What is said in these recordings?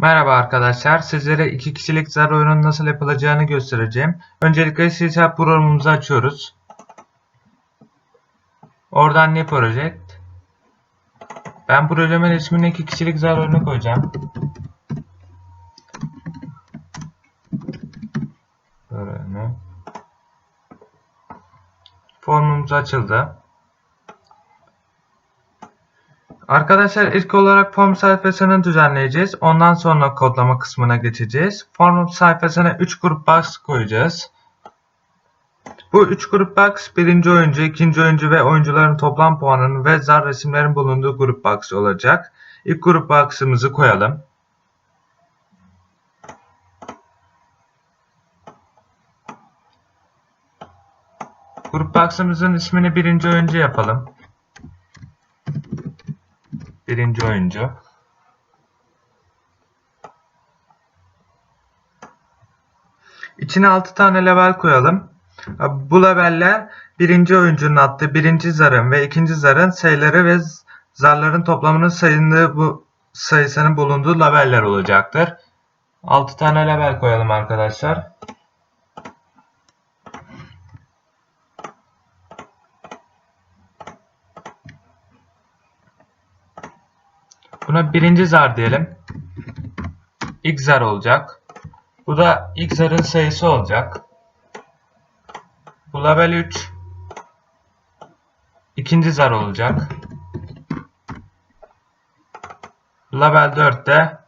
Merhaba arkadaşlar. Sizlere iki kişilik zar oyunun nasıl yapılacağını göstereceğim. Öncelikle C Sharp programımızı açıyoruz. Oradan New Project. Ben projemin ismini iki kişilik zar oyunu koyacağım. Formumuz açıldı. Arkadaşlar ilk olarak form sayfasını düzenleyeceğiz. Ondan sonra kodlama kısmına geçeceğiz. Form sayfasına 3 grup box koyacağız. Bu 3 grup box birinci oyuncu, ikinci oyuncu ve oyuncuların toplam puanının ve zar resimlerin bulunduğu grup box olacak. İlk grup box'ımızı koyalım. Grup box'ımızın ismini birinci oyuncu yapalım. Birinci oyuncu. İçine 6 tane level koyalım. Bu leveller birinci oyuncunun attığı birinci zarın ve ikinci zarın sayıları ve zarların toplamının sayındığı bu sayısının bulunduğu leveller olacaktır. 6 tane level koyalım arkadaşlar. Buna birinci zar diyelim. İlk zar olacak. Bu da ilk zarın sayısı olacak. Bu level 3. İkinci zar olacak. Level 4 de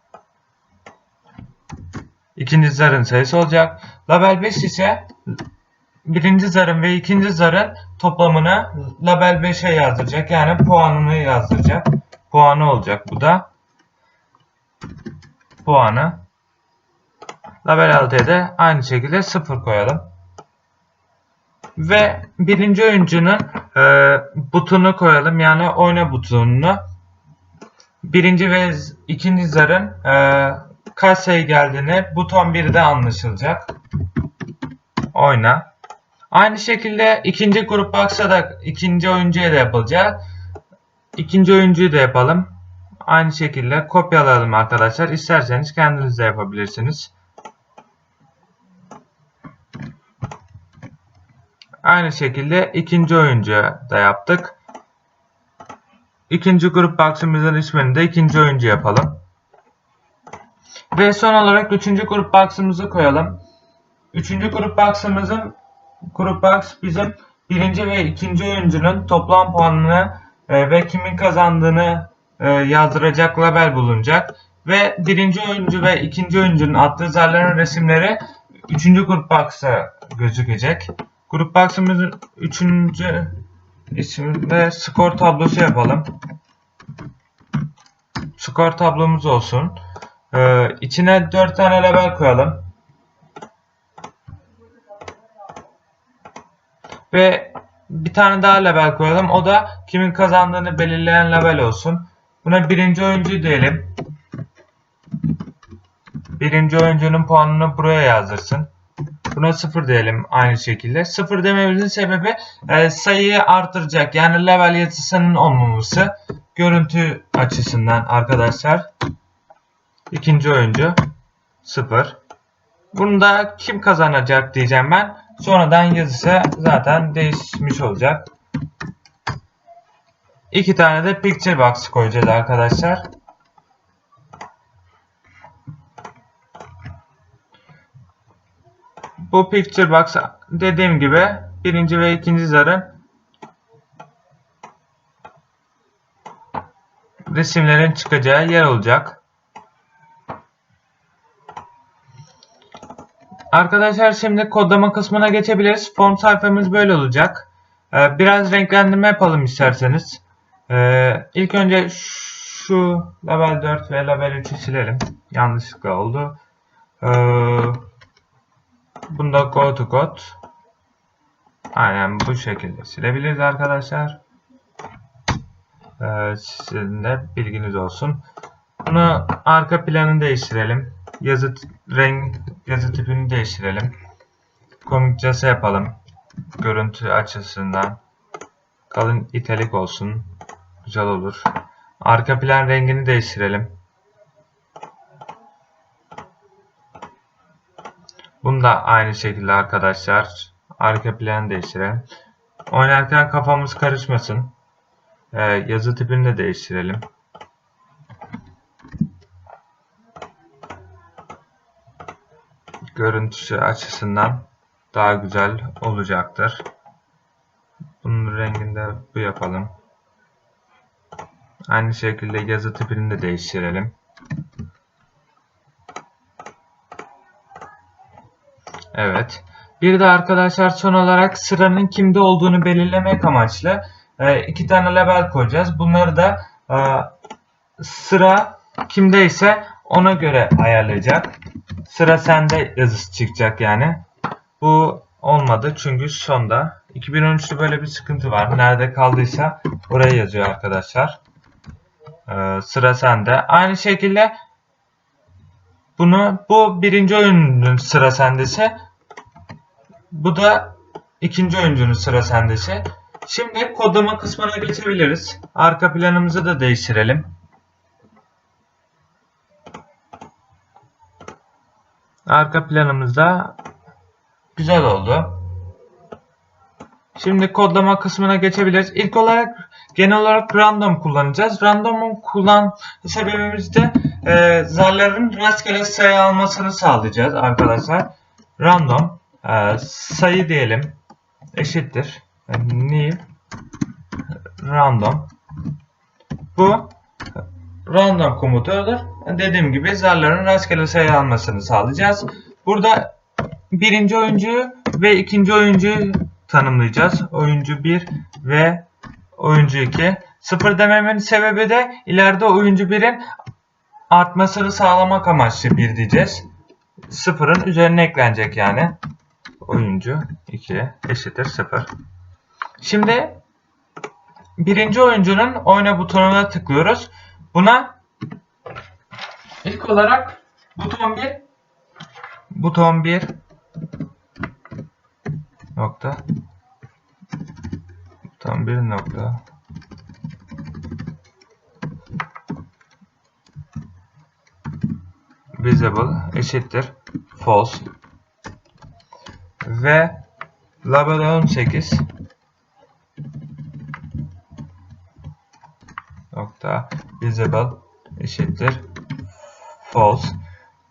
ikinci zarın sayısı olacak. Level 5 ise birinci zarın ve ikinci zarın toplamını level 5'e yazdıracak. Yani puanını yazdıracak puanı olacak bu da. Puanı. Label 6'ya da aynı şekilde 0 koyalım. Ve birinci oyuncunun e, butonu koyalım. Yani oyna butonunu. Birinci ve ikinci zarın e, kaç sayı geldiğini buton 1'de anlaşılacak. Oyna. Aynı şekilde ikinci grup box'a da ikinci oyuncuya da yapılacak. İkinci oyuncuyu da yapalım. Aynı şekilde kopyalayalım arkadaşlar. İsterseniz kendiniz de yapabilirsiniz. Aynı şekilde ikinci oyuncuya da yaptık. İkinci grup box'ımızın ismini de ikinci oyuncu yapalım. Ve son olarak üçüncü grup box'ımızı koyalım. Üçüncü grup box'ımızın box bizim birinci ve ikinci oyuncunun toplam puanını e, ve kimin kazandığını e, yazdıracak label bulunacak. Ve birinci oyuncu ve ikinci oyuncunun attığı zarların resimleri üçüncü grup box'a gözükecek. Grup box'ımızın üçüncü isminde skor tablosu yapalım. Skor tablomuz olsun. Ee, içine 4 tane label koyalım. Ve bir tane daha level koyalım. O da kimin kazandığını belirleyen level olsun. Buna birinci oyuncu diyelim. Birinci oyuncunun puanını buraya yazdırsın. Buna sıfır diyelim aynı şekilde. Sıfır dememizin sebebi e, sayıyı artıracak. Yani level yazısının olmaması. Görüntü açısından arkadaşlar. İkinci oyuncu sıfır. Bunu da kim kazanacak diyeceğim ben. Sonradan yazısı zaten değişmiş olacak. İki tane de picture box koyacağız arkadaşlar. Bu picture box dediğim gibi birinci ve ikinci zarın resimlerin çıkacağı yer olacak. Arkadaşlar şimdi kodlama kısmına geçebiliriz. Form sayfamız böyle olacak. Ee, biraz renklendirme yapalım isterseniz. Ee, ilk önce şu level 4 ve level 3'ü silelim. Yanlışlıkla oldu. Ee, bunda go to code. Aynen bu şekilde silebiliriz arkadaşlar. Sizin de bilginiz olsun. Bunu arka planını değiştirelim. Yazı renk Yazı tipini değiştirelim. Komik yazı yapalım. Görüntü açısından. Kalın italik olsun. Güzel olur. Arka plan rengini değiştirelim. Bunu da aynı şekilde arkadaşlar. Arka plan değiştirelim. Oynarken kafamız karışmasın. Ee, yazı tipini de değiştirelim. Görüntüsü açısından daha güzel olacaktır. Bunun renginde bu yapalım. Aynı şekilde yazı tipini de değiştirelim. Evet. Bir de arkadaşlar son olarak sıranın kimde olduğunu belirlemek amaçlı e, iki tane label koyacağız. Bunları da e, sıra kimdeyse ona göre ayarlayacak. Sıra sende yazısı çıkacak yani. Bu olmadı çünkü sonda 2013'te böyle bir sıkıntı var. Nerede kaldıysa oraya yazıyor arkadaşlar. Ee, sıra sende. Aynı şekilde bunu bu birinci oyuncunun sıra sendesi. Bu da ikinci oyuncunun sıra sendesi. Şimdi kodlama kısmına geçebiliriz. Arka planımızı da değiştirelim. Arka planımızda güzel oldu. Şimdi kodlama kısmına geçebiliriz. İlk olarak genel olarak random kullanacağız. Random'un kullan sebebimiz de e, zarların rastgele sayı almasını sağlayacağız arkadaşlar. Random e, sayı diyelim eşittir e, new random bu random komutudur. Dediğim gibi zarların rastgele sayı almasını sağlayacağız. Burada birinci oyuncuyu ve ikinci oyuncuyu tanımlayacağız. Oyuncu 1 ve oyuncu 2. Sıfır dememin sebebi de ileride oyuncu 1'in artmasını sağlamak amaçlı 1 diyeceğiz. Sıfırın üzerine eklenecek yani. Oyuncu 2 eşittir 0. Şimdi birinci oyuncunun oyna butonuna tıklıyoruz. Buna ilk olarak buton 1 buton 1 nokta buton 1 nokta. Visible eşittir false. Ve label 18 nokta visible eşittir false.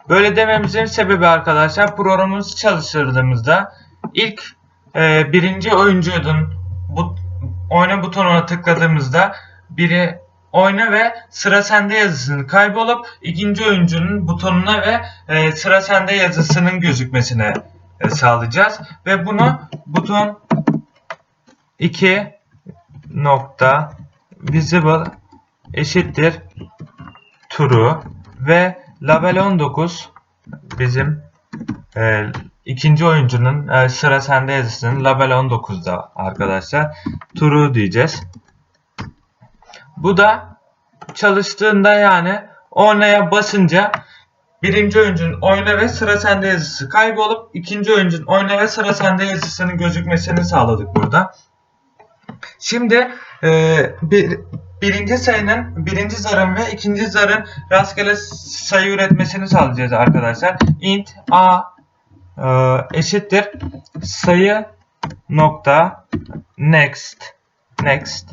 Böyle dememizin sebebi arkadaşlar programımızı çalıştırdığımızda ilk e, birinci oyuncunun bu oyna butonuna tıkladığımızda biri oyna ve sıra sende yazısının kaybolup ikinci oyuncunun butonuna ve e, sıra sende yazısının gözükmesine e, sağlayacağız ve bunu buton 2 nokta visible eşittir true ve label 19 bizim e, ikinci oyuncunun e, sıra sende yazısının label 19'da arkadaşlar true diyeceğiz. Bu da çalıştığında yani oynaya basınca birinci oyuncunun oyna ve sıra sende yazısı kaybolup ikinci oyuncunun oyna ve sıra sende yazısının gözükmesini sağladık burada. Şimdi e, bir, birinci sayının birinci zarın ve ikinci zarın rastgele sayı üretmesini sağlayacağız arkadaşlar. int a e, eşittir sayı nokta next next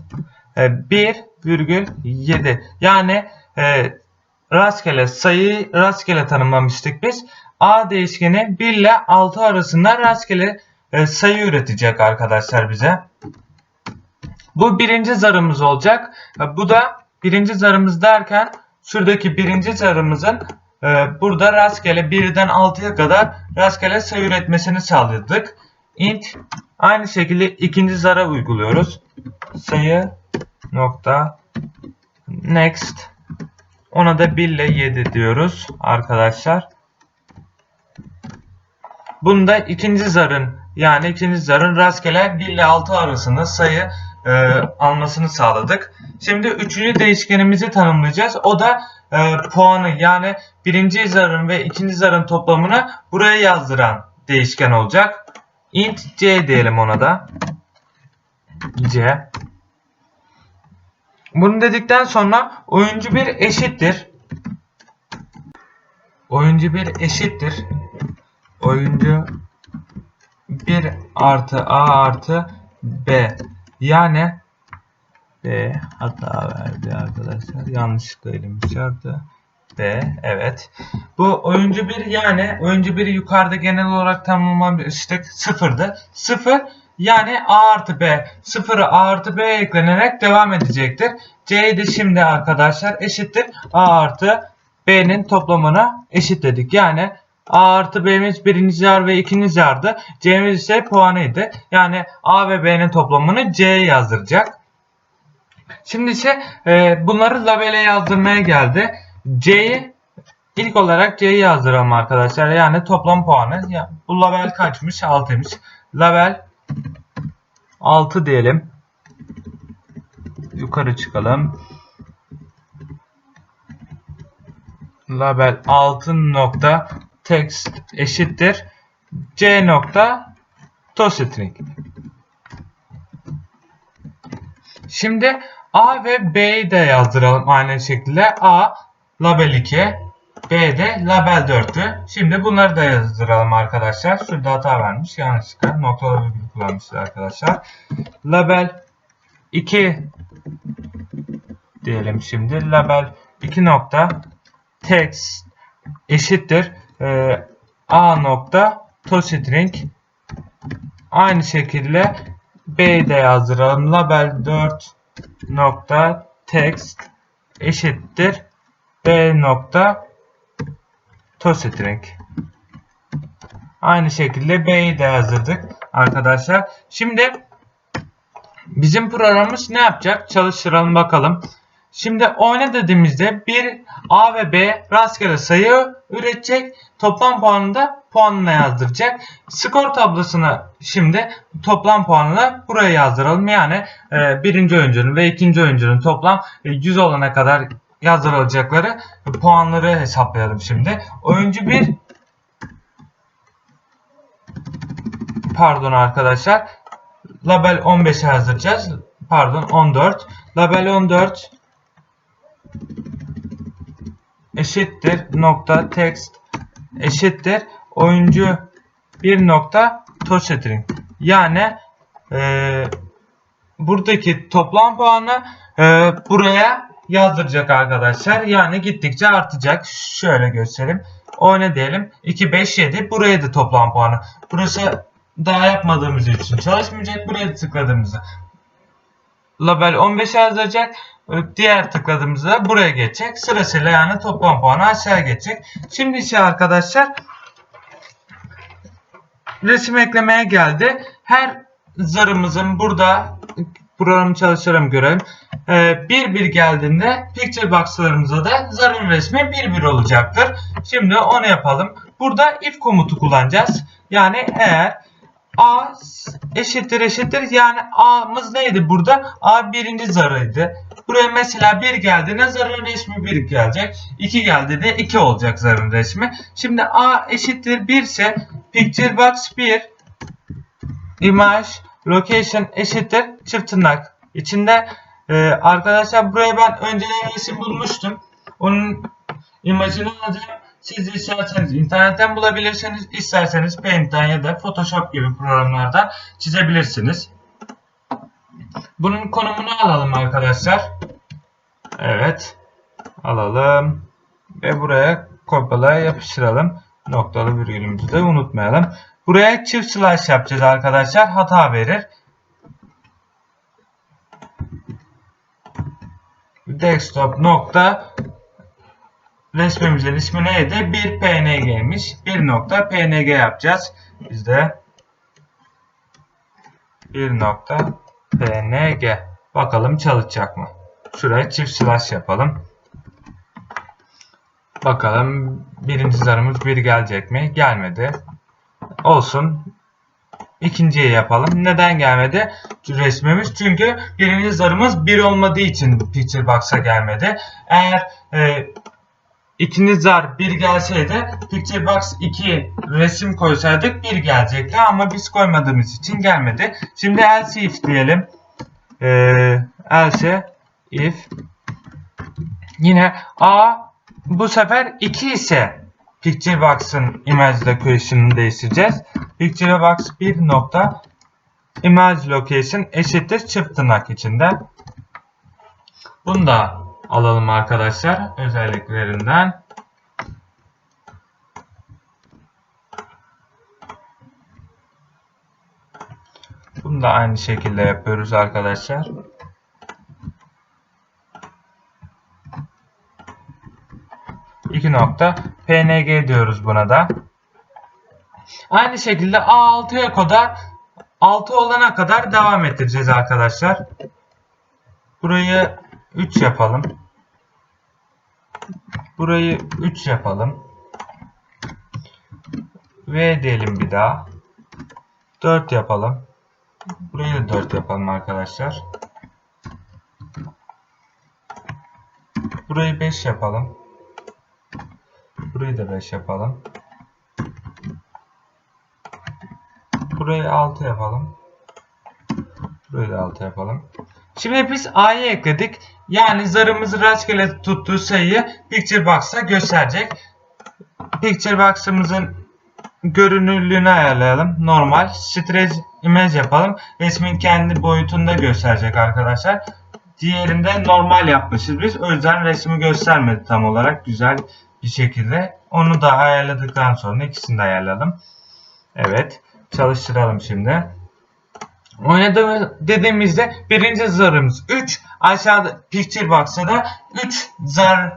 e, 1 virgül 7 yani e, rastgele sayı rastgele tanımlamıştık biz. A değişkeni 1 ile 6 arasında rastgele e, sayı üretecek arkadaşlar bize. Bu birinci zarımız olacak. Bu da birinci zarımız derken şuradaki birinci zarımızın e, burada rastgele 1'den 6'ya kadar rastgele sayı üretmesini sağladık. int aynı şekilde ikinci zara uyguluyoruz. Sayı nokta next ona da 1 ile 7 diyoruz arkadaşlar. Bunda ikinci zarın yani ikinci zarın rastgele 1 ile 6 arasında sayı e, almasını sağladık. Şimdi üçüncü değişkenimizi tanımlayacağız. O da e, puanı yani birinci zarın ve ikinci zarın toplamını buraya yazdıran değişken olacak. int c diyelim ona da. c. Bunu dedikten sonra oyuncu bir eşittir. Oyuncu bir eşittir. oyuncu 1 artı A artı B. Yani B hata verdi arkadaşlar. Yanlışlıkla elim çarptı. B evet. Bu oyuncu 1 yani oyuncu 1 yukarıda genel olarak tanımlamıştık. Sıfırdı. Sıfır yani A artı B. Sıfırı A artı B eklenerek devam edecektir. C'yi de şimdi arkadaşlar eşittir. A artı B'nin toplamına eşitledik. Yani A artı B'miz birinci zar ve ikinci zardı. C'miz ise puanıydı. Yani A ve B'nin toplamını C'ye yazdıracak. Şimdi ise e, bunları labele yazdırmaya geldi. C'yi ilk olarak C'yi yazdıralım arkadaşlar. Yani toplam puanı. Ya, bu label kaçmış? 6'ymış. Label 6 diyelim. Yukarı çıkalım. Label 6 nokta text eşittir. C nokta toString. Şimdi A ve B'yi de yazdıralım aynı şekilde. A label 2, B de label 4'tü. Şimdi bunları da yazdıralım arkadaşlar. Şurada hata vermiş. Yanlışlıkla noktalı virgül kullanmışız arkadaşlar. Label 2 diyelim şimdi. Label 2 nokta text eşittir. E, A nokta toString aynı şekilde B'yi de yazdıralım. Label 4 nokta text eşittir B nokta toString. Aynı şekilde B'yi de yazdırdık arkadaşlar. Şimdi bizim programımız ne yapacak? Çalıştıralım bakalım. Şimdi oyna dediğimizde bir A ve B rastgele sayı üretecek. Toplam puanını da puanına yazdıracak. Skor tablosunu şimdi toplam puanını buraya yazdıralım. Yani e, birinci oyuncunun ve ikinci oyuncunun toplam e, 100 olana kadar yazdırılacakları puanları hesaplayalım şimdi. Oyuncu 1 pardon arkadaşlar label 15'e yazdıracağız. Pardon 14. Label 14 eşittir nokta text eşittir oyuncu bir nokta toString. Yani e, buradaki toplam puanı e, buraya yazdıracak arkadaşlar. Yani gittikçe artacak. Şöyle göstereyim. Oyna diyelim. 2, 5, 7. Buraya da toplam puanı. Burası daha yapmadığımız için çalışmayacak. Buraya tıkladığımızda label 15 yazacak. Diğer tıkladığımızda buraya geçecek. Sırasıyla yani toplam puanı aşağı geçecek. Şimdi ise arkadaşlar resim eklemeye geldi. Her zarımızın burada programı çalıştıralım görelim. Ee, bir bir geldiğinde picture box'larımıza da zarın resmi bir bir olacaktır. Şimdi onu yapalım. Burada if komutu kullanacağız. Yani eğer A eşittir eşittir yani A'mız neydi burada? A birinci zarıydı. Buraya mesela 1 geldiğinde zarın resmi 1 gelecek. 2 geldi de 2 olacak zarın resmi. Şimdi A eşittir 1 ise picture box 1 image location eşittir çift tırnak. İçinde e, arkadaşlar buraya ben önceden resim bulmuştum. Onun imajını alacağım. Siz isterseniz internetten bulabilirsiniz. isterseniz Paint'ten ya da Photoshop gibi programlardan çizebilirsiniz. Bunun konumunu alalım arkadaşlar. Evet. Alalım. Ve buraya kopyalaya yapıştıralım. Noktalı virgülümüzü de unutmayalım. Buraya çift slash yapacağız arkadaşlar. Hata verir. Desktop nokta resmimizin ismi neydi? Bir png'ymiş. Bir nokta png yapacağız. Biz de bir nokta png. Bakalım çalışacak mı? Şuraya çift slash yapalım. Bakalım birinci zarımız bir gelecek mi? Gelmedi. Olsun. İkinciye yapalım. Neden gelmedi resmimiz? Çünkü birinci zarımız 1 olmadığı için Picture Box'a gelmedi. Eğer e, ikinci zar 1 gelseydi Picture Box 2 resim koysaydık 1 gelecekti ama biz koymadığımız için gelmedi. Şimdi else if diyelim. E, else if yine a bu sefer 2 ise Picturebox'ın image location'ını değiştireceğiz. Picturebox 1 nokta image location eşittir çift tırnak içinde. Bunu da alalım arkadaşlar özelliklerinden. Bunu da aynı şekilde yapıyoruz arkadaşlar. İki nokta png diyoruz buna da. Aynı şekilde A6'ya kadar 6 olana kadar devam ettireceğiz arkadaşlar. Burayı 3 yapalım. Burayı 3 yapalım. V diyelim bir daha. 4 yapalım. Burayı da 4 yapalım arkadaşlar. Burayı 5 yapalım. Burayı da 5 yapalım. Burayı 6 yapalım. Burayı da 6 yapalım. Şimdi biz A'yı ekledik. Yani zarımızı rastgele tuttuğu sayıyı Picture Box'a gösterecek. Picture Box'ımızın görünürlüğünü ayarlayalım. Normal. Stretch image yapalım. Resmin kendi boyutunda gösterecek arkadaşlar. Diğerinde normal yapmışız biz. O yüzden resmi göstermedi tam olarak güzel bir şekilde. Onu da ayarladıktan sonra ikisini de ayarladım. Evet. Çalıştıralım şimdi. Oynadı dediğimizde birinci zarımız 3. Aşağıda Picture Box'ta da 3 zar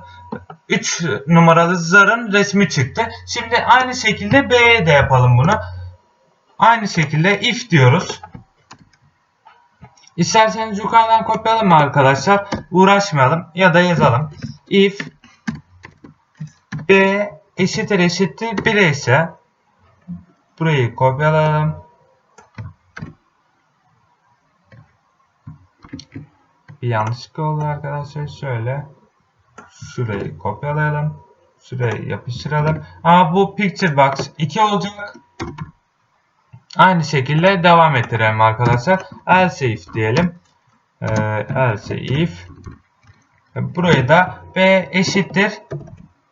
3 numaralı zarın resmi çıktı. Şimdi aynı şekilde B'ye de yapalım bunu. Aynı şekilde if diyoruz. İsterseniz yukarıdan kopyalayalım arkadaşlar. Uğraşmayalım ya da yazalım. If B eşittir eşittir 1 ise burayı kopyalayalım. Bir yanlışlık oldu arkadaşlar. Şöyle şurayı kopyalayalım. Şuraya yapıştıralım. Ama bu picture box 2 olacak. Aynı şekilde devam ettirelim arkadaşlar. Else if diyelim. Ee, else if burayı da b eşittir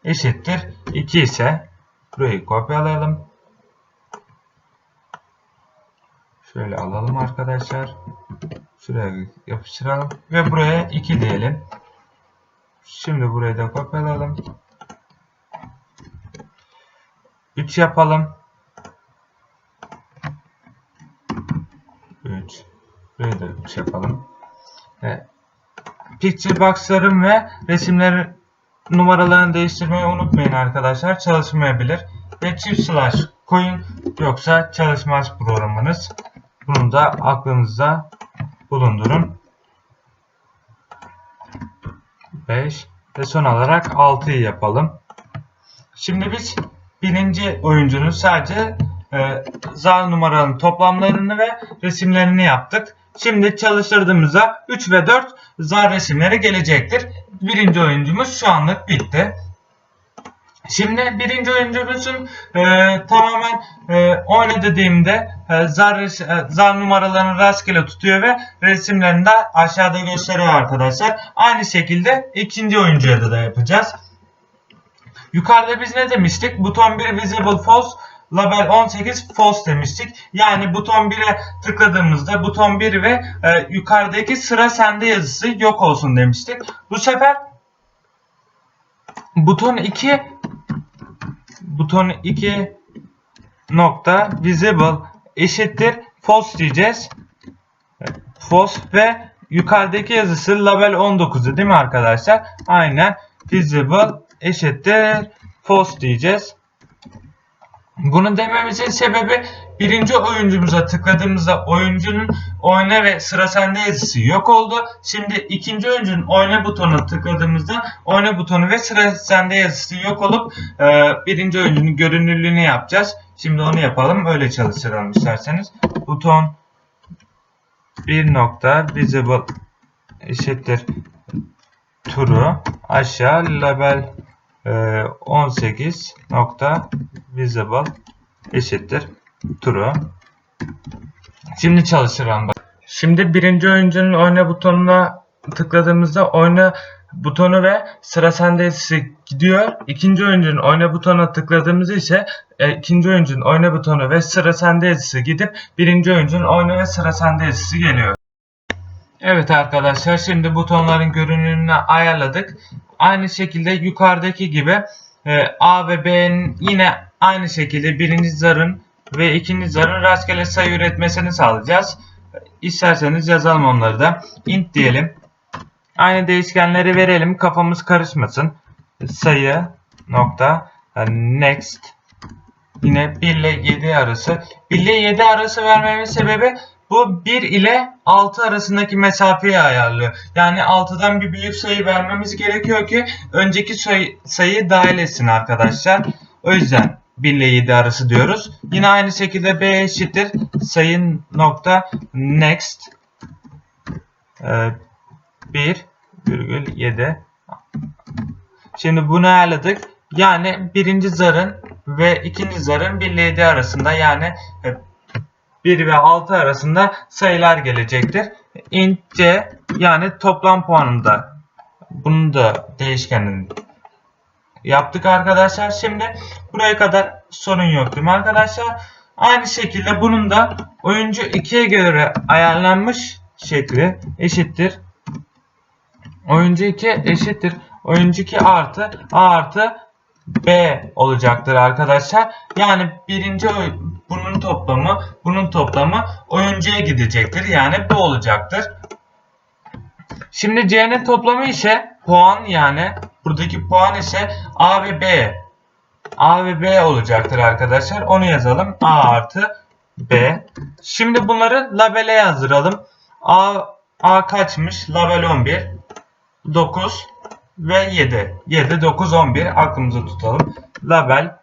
eşittir 2 ise burayı kopyalayalım. Şöyle alalım arkadaşlar. Şuraya yapıştıralım ve buraya 2 diyelim. Şimdi burayı da kopyalayalım. 3 yapalım. 3. Burayı da 3 yapalım. Evet. Picture box'ların ve resimlerin numaralarını değiştirmeyi unutmayın arkadaşlar. Çalışmayabilir. Ve çift slash koyun yoksa çalışmaz programınız. Bunu da aklınızda bulundurun. 5 ve son olarak 6'yı yapalım. Şimdi biz birinci oyuncunun sadece e, zar numaralarının toplamlarını ve resimlerini yaptık. Şimdi çalıştırdığımızda 3 ve 4 zar resimleri gelecektir. Birinci oyuncumuz şu anlık bitti. Şimdi birinci oyuncumuzun e, tamamen e, oyna dediğimde e, zar, e, zar numaralarını rastgele tutuyor ve resimlerini de aşağıda gösteriyor arkadaşlar. Aynı şekilde ikinci oyuncuya da, da yapacağız. Yukarıda biz ne demiştik? Buton 1 visible false, label 18 false demiştik. Yani buton 1'e tıkladığımızda buton 1 ve e, yukarıdaki sıra sende yazısı yok olsun demiştik. Bu sefer buton 2 buton 2 nokta visible eşittir false diyeceğiz. False ve yukarıdaki yazısı label 19'u değil mi arkadaşlar? Aynen visible eşittir false diyeceğiz. Bunu dememizin sebebi birinci oyuncumuza tıkladığımızda oyuncunun oyna ve sıra sende yazısı yok oldu. Şimdi ikinci oyuncunun oyna butonuna tıkladığımızda oyna butonu ve sıra sende yazısı yok olup e, birinci oyuncunun görünürlüğünü yapacağız. Şimdi onu yapalım. Öyle çalıştıralım isterseniz. Buton bir nokta visible eşittir true aşağı label 18 nokta visible eşittir true. Şimdi çalıştıralım. Şimdi birinci oyuncunun oyna butonuna tıkladığımızda oyna butonu ve sıra sende yazısı gidiyor. İkinci oyuncunun oyna butonuna tıkladığımızda ise e, ikinci oyuncunun oyna butonu ve sıra sende yazısı gidip birinci oyuncunun oyna ve sıra sende yazısı geliyor. Evet arkadaşlar şimdi butonların görünümünü ayarladık. Aynı şekilde yukarıdaki gibi e, A ve B'nin yine aynı şekilde birinci zarın ve ikinci zarın rastgele sayı üretmesini sağlayacağız. İsterseniz yazalım onları da. int diyelim. Aynı değişkenleri verelim kafamız karışmasın. Sayı nokta yani next yine 1 ile 7 arası. 1 ile 7 arası vermemin sebebi bu 1 ile 6 arasındaki mesafeyi ayarlıyor. Yani 6'dan bir büyük sayı vermemiz gerekiyor ki önceki sayı, sayıyı dahil etsin arkadaşlar. O yüzden 1 ile 7 arası diyoruz. Yine aynı şekilde b eşittir sayı nokta next ee, 1,7 Şimdi bunu ayarladık. Yani birinci zarın ve ikinci zarın 1 ile 7 arasında yani 1 ve 6 arasında sayılar gelecektir. int c yani toplam puanında bunu da değişkenin yaptık arkadaşlar. Şimdi buraya kadar sorun yok değil mi arkadaşlar? Aynı şekilde bunun da oyuncu 2'ye göre ayarlanmış şekli eşittir. Oyuncu 2 eşittir. Oyuncu 2 artı A artı B olacaktır arkadaşlar. Yani birinci bunun toplamı bunun toplamı oyuncuya gidecektir. Yani bu olacaktır. Şimdi C'nin toplamı ise puan yani buradaki puan ise A ve B. A ve B olacaktır arkadaşlar. Onu yazalım. A artı B. Şimdi bunları labele yazdıralım. A, A kaçmış? Label 11. 9 ve 7. 7, 9, 11 aklımıza tutalım. Label.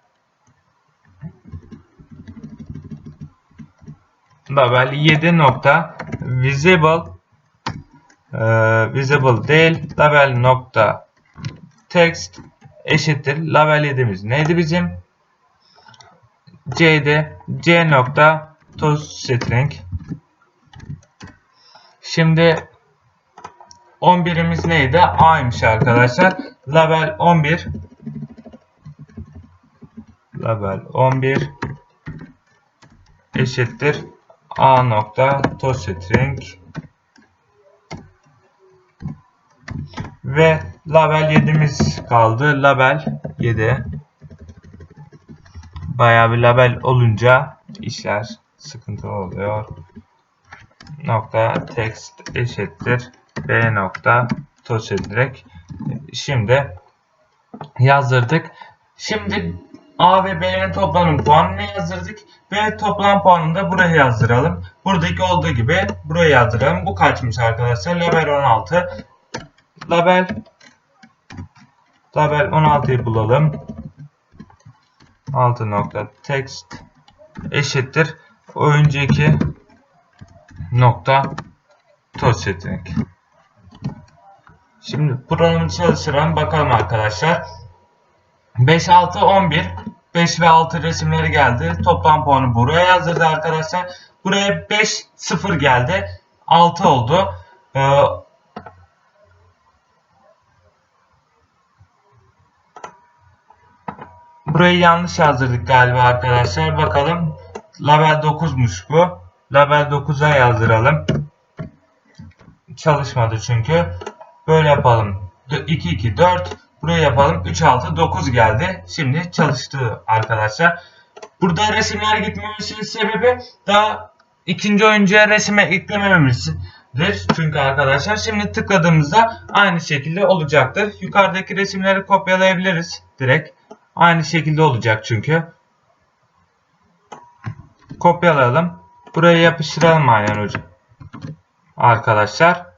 Label 7 nokta visible e, visible değil. Label nokta text eşittir. Label 7'miz neydi bizim? C'de c nokta toString şimdi 11'imiz neydi? A'ymış arkadaşlar. Label 11 Label 11 eşittir A nokta toString ve label 7'miz kaldı. Label 7 bayağı bir label olunca işler sıkıntı oluyor. Nokta text eşittir B nokta toString şimdi yazdırdık. Şimdi A ve B'nin toplamının puanını yazdırdık ve toplam puanını da buraya yazdıralım. Buradaki olduğu gibi buraya yazdıralım. Bu kaçmış arkadaşlar? Label 16. Label Label 16'yı bulalım. 6 nokta text eşittir oyuncu 2 nokta toString. Şimdi programı çalıştıran bakalım arkadaşlar. 5, 6, 11. 5 ve 6 resimleri geldi. Toplam puanı buraya yazdırdı arkadaşlar. Buraya 5, 0 geldi. 6 oldu. Ee, burayı yanlış yazdırdık galiba arkadaşlar. Bakalım. Label 9'muş bu. Label 9'a yazdıralım. Çalışmadı çünkü. Böyle yapalım. 2, 2, 4. Buraya yapalım. 3, 6, 9 geldi. Şimdi çalıştı arkadaşlar. Burada resimler gitmemesinin sebebi daha ikinci oyuncuya resime eklemememizdir. Çünkü arkadaşlar şimdi tıkladığımızda aynı şekilde olacaktır. Yukarıdaki resimleri kopyalayabiliriz direkt. Aynı şekilde olacak çünkü. Kopyalayalım. Buraya yapıştıralım aynen hocam. Arkadaşlar.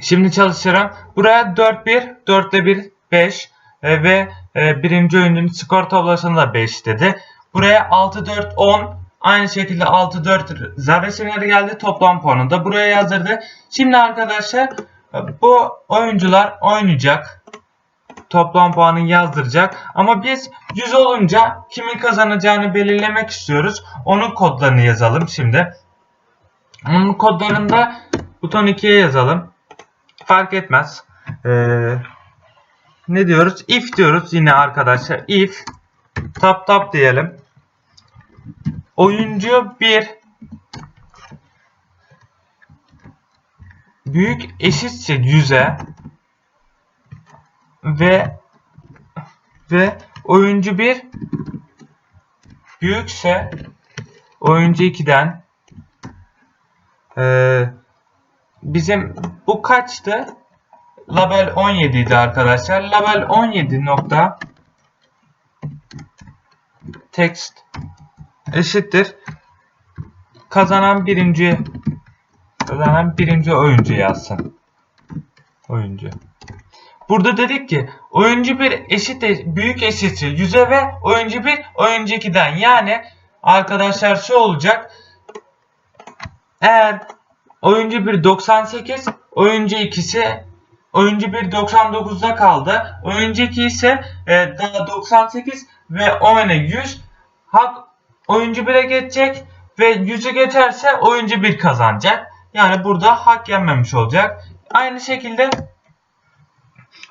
Şimdi çalıştıralım. Buraya 4 1, 4 ile 1 5 e, ve e, birinci oyuncunun skor tablasında 5 dedi. Buraya 6 4 10 aynı şekilde 6 4 zar resimleri geldi. Toplam puanı da buraya yazdırdı. Şimdi arkadaşlar e, bu oyuncular oynayacak. Toplam puanı yazdıracak. Ama biz 100 olunca kimin kazanacağını belirlemek istiyoruz. Onun kodlarını yazalım şimdi. Onun kodlarında buton 2'ye yazalım fark etmez. Ee, ne diyoruz? If diyoruz yine arkadaşlar. If tap tap diyelim. Oyuncu 1 büyük eşitse 100'e ve ve oyuncu 1 büyükse oyuncu 2'den ee, bizim bu kaçtı? Label 17 idi arkadaşlar. Label 17 nokta text eşittir. Kazanan birinci kazanan birinci oyuncu yazsın. Oyuncu. Burada dedik ki oyuncu bir eşit büyük eşittir 100'e ve oyuncu bir oyuncu 2'den. Yani arkadaşlar şu olacak. Eğer oyuncu bir 98, oyuncu ikisi oyuncu bir 99'da kaldı. Oyuncu 2 ise e, daha 98 ve oyuna 100. Hak oyuncu 1'e geçecek ve 100'ü geçerse oyuncu 1 kazanacak. Yani burada hak yenmemiş olacak. Aynı şekilde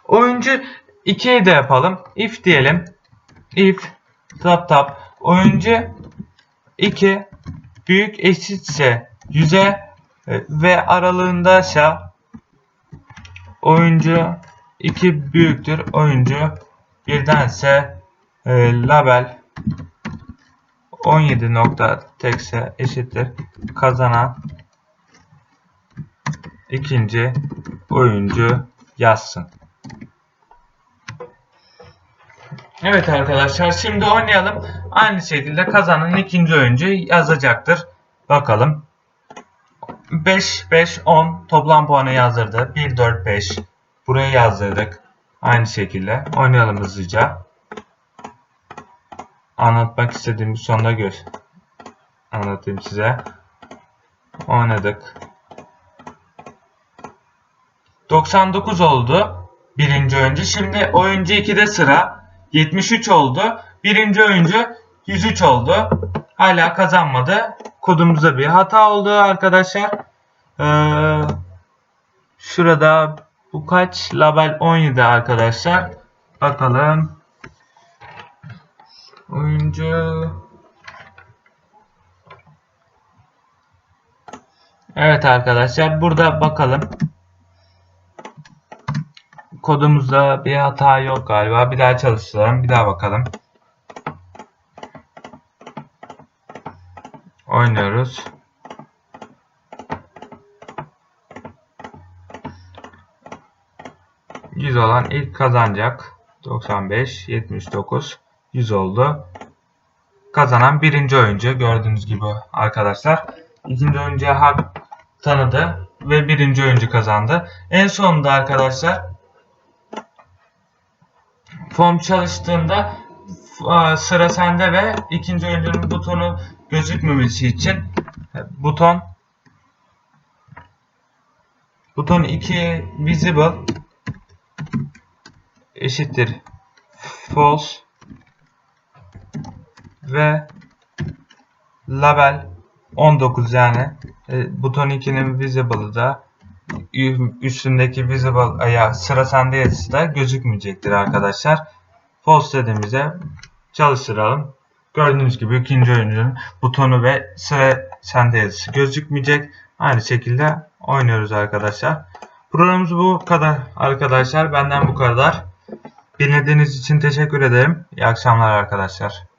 oyuncu 2'yi de yapalım. If diyelim. If tap tap oyuncu 2 büyük eşitse 100'e e, ve aralığında ise oyuncu 2 büyüktür oyuncu birdense e, label 17 nokta tekse eşittir kazanan ikinci oyuncu yazsın. Evet arkadaşlar şimdi oynayalım. Aynı şekilde kazanan ikinci oyuncu yazacaktır. Bakalım. 5, 5, 10 toplam puanı yazdırdı. 1, 4, 5. Buraya yazdırdık. Aynı şekilde. Oynayalım hızlıca. Anlatmak istediğim sonunda gör. Anlatayım size. Oynadık. 99 oldu. Birinci oyuncu. Şimdi oyuncu 2'de sıra. 73 oldu. Birinci oyuncu 103 oldu. Hala kazanmadı. Kodumuzda bir hata oldu arkadaşlar. Ee, şurada bu kaç? Label 17 arkadaşlar. Bakalım. Oyuncu Evet arkadaşlar burada bakalım. Kodumuzda bir hata yok galiba. Bir daha çalıştıralım. Bir daha bakalım. Oynuyoruz. Yüz olan ilk kazanacak. 95, 79, 100 oldu. Kazanan birinci oyuncu gördüğünüz gibi arkadaşlar. İkinci oyuncuya hak tanıdı ve birinci oyuncu kazandı. En sonunda arkadaşlar form çalıştığında sıra sende ve ikinci oyuncunun butonu gözükmemesi için buton buton 2 visible eşittir false ve label 19 yani e, buton 2'nin visible'ı da üstündeki visible ya sıra sende yazısı da gözükmeyecektir arkadaşlar. False dediğimizde çalıştıralım. Gördüğünüz gibi ikinci oyuncunun butonu ve sıra sende yazısı gözükmeyecek. Aynı şekilde oynuyoruz arkadaşlar. Programımız bu kadar arkadaşlar. Benden bu kadar. Dinlediğiniz için teşekkür ederim. İyi akşamlar arkadaşlar.